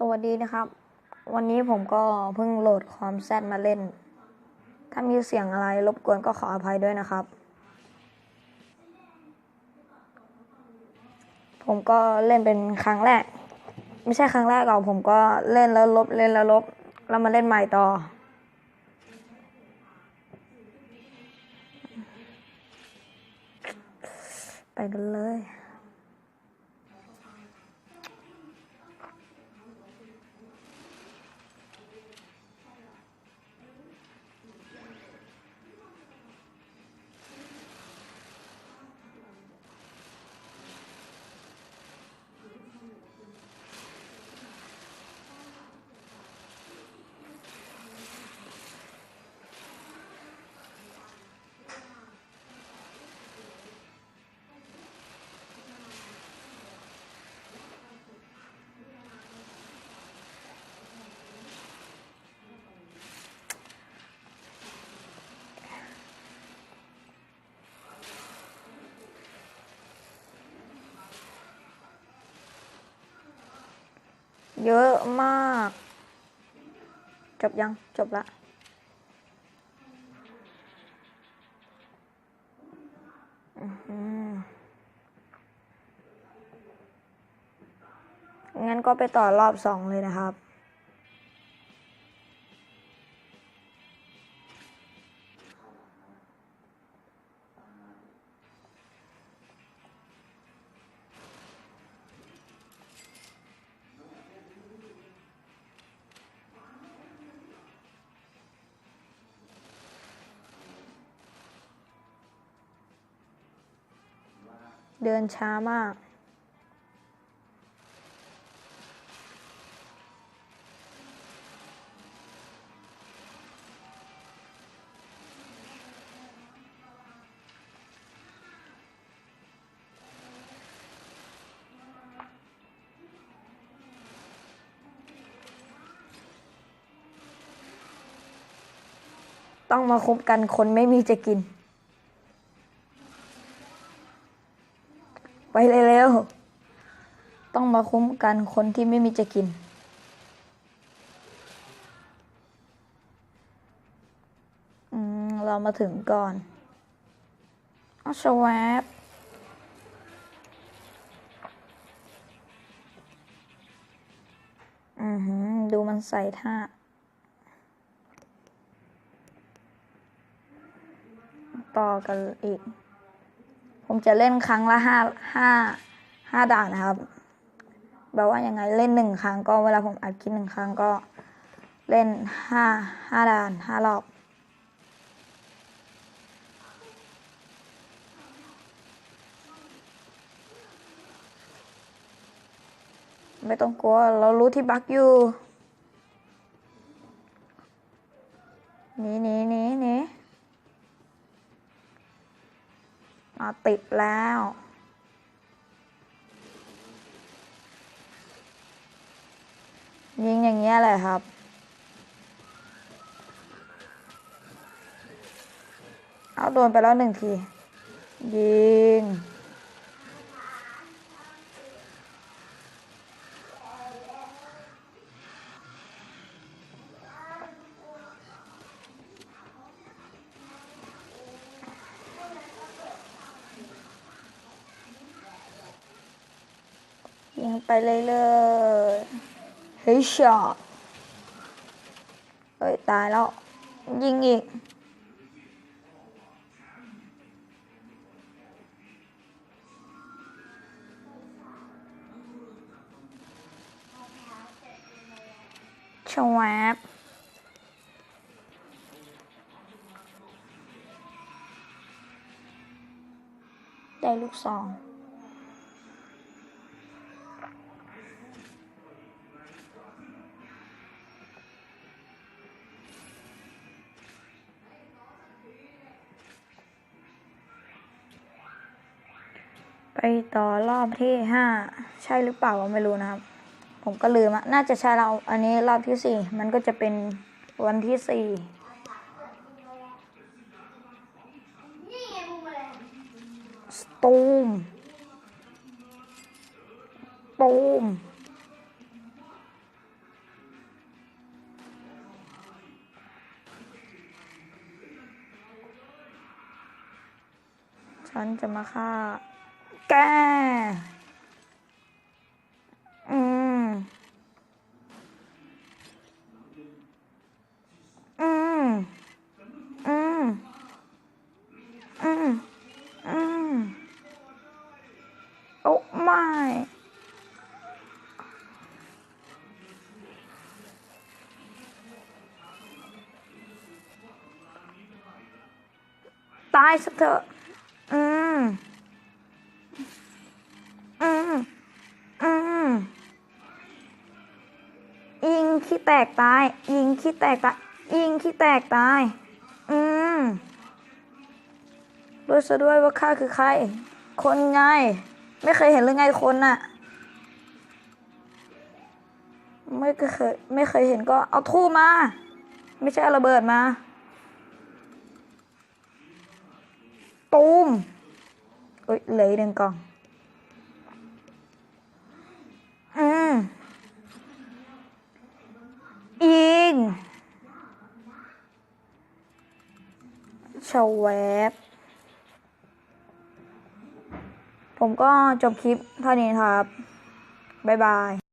สวัสดีนะครับ วันนี้ผมก็เพิ่งโหลดคอมแซดมาเล่น ถ้ามีเสียงอะไรรบกวนก็ขออภัยด้วยนะครับ ผมก็เล่นเป็นครั้งแรก ไม่ใช่ครั้งแรกหรอกผมก็เล่นแล้วลบเล่นแล้วลบ แล้วมาเล่นใหม่ต่อ ไปกันเลย เยอะมาก จบยัง จบละงั้นก็ไปต่อรอบสองเลยนะครับ เดินช้ามาก ต้องมาคบกันคนไม่มีจะกิน เลยเร็วๆ ต้องมาคุ้มกันคนที่ไม่มีจะกิน อืม เรามาถึงก่อนเอาสวบอือหือ ดูมันใส่ท่าต่อกันอีก ผมจะเล่นครั้งละห้าห้าห้าด่านนะครับแบบว่ายังไงเล่นหนึ่งครั้งก็เวลาผมอัดคลิปหนึ่งครั้งก็เล่นห้าห้าด่านห้ารอบไม่ต้องกลัว เรารู้ที่บักอยู่ ติดแล้ว ยิงอย่างเงี้ยเลยครับ เอาโดนไปแล้วหนึ่งที ยิง ยิงไปเลยเลยเฮ้ยช็อตเฮ้ยตายแล้ว ยิงอีกชวบได้ลูกสอง ไปต่อรอบที่ห้าใช่หรือเปล่าไม่รู้นะครับ ผมก็ลืมอะน่าจะใช่เราอันนี้รอบที่สี่มันก็จะเป็นวันที่สี่สตูมตูมฉันจะมาฆ่า แกอืมอืมอืมอืม ขี้แตกตาย ยิงขี้แตกตาย ยิงขี้แตกตาย อืมรู้ซะด้วยว่าข้าคือใคร คนไง ไม่เคยเห็นหรือไงคนน่ะ ไม่เคยไม่เคยเห็นก็เอาทู่มา ไม่ใช่ระเบิดมา ตูมเอ้ยเหลือหนึ่งกล่อง อิงชวบผมก็จบคลิปเท่านี้ครับ บ๊ายบาย